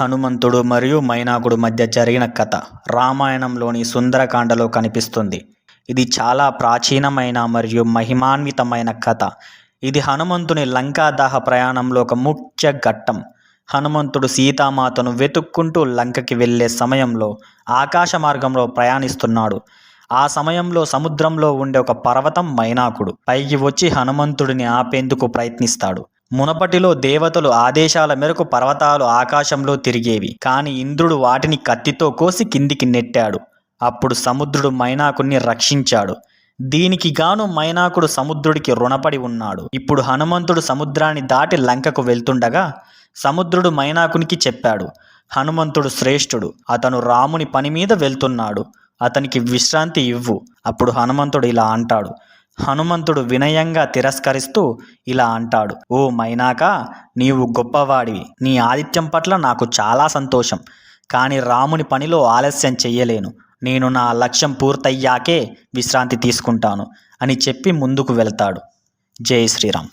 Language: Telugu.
హనుమంతుడు మరియు మైనాకుడు మధ్య జరిగిన కథ రామాయణంలోని సుందరకాండలో కనిపిస్తుంది. ఇది చాలా ప్రాచీనమైన మరియు మహిమాన్వితమైన కథ. ఇది హనుమంతుని లంకాదాహ ప్రయాణంలో ఒక ముఖ్య ఘట్టం. హనుమంతుడు సీతామాతను వెతుక్కుంటూ లంకకి వెళ్ళే సమయంలో ఆకాశ మార్గంలో ప్రయాణిస్తున్నాడు. ఆ సమయంలో సముద్రంలో ఉండే ఒక పర్వతం మైనాకుడు. పైకి వచ్చి హనుమంతుడిని ఆపేందుకు ప్రయత్నిస్తాడు. మునపటిలో దేవతలు ఆదేశాల మేరకు పర్వతాలు ఆకాశంలో తిరిగేవి. కానీ ఇంద్రుడు వాటిని కత్తితో కోసి కిందికి నెట్టాడు. అప్పుడు సముద్రుడు మైనాకుడిని రక్షించాడు. దీనికి గాను మైనాకుడు సముద్రుడికి రుణపడి ఉన్నాడు. ఇప్పుడు హనుమంతుడు సముద్రాన్ని దాటి లంకకు వెళ్తుండగా సముద్రుడు మైనాకునికి చెప్పాడు. హనుమంతుడు శ్రేష్ఠుడు. అతను రాముని పని మీద వెళ్తున్నాడు. అతనికి విశ్రాంతి ఇవ్వు. అప్పుడు హనుమంతుడు ఇలా అంటాడు. హనుమంతుడు వినయంగా తిరస్కరిస్తూ ఇలా అంటాడు ఓ మైనాక నీవు గొప్పవాడివి. నీ ఆదిత్యం పట్ల నాకు చాలా సంతోషం. కానీ రాముని పనిలో ఆలస్యం చెయ్యలేను. నేను నా లక్ష్యం పూర్తయ్యాకే విశ్రాంతి తీసుకుంటాను అని చెప్పి ముందుకు వెళ్తాడు. జై శ్రీరామ్.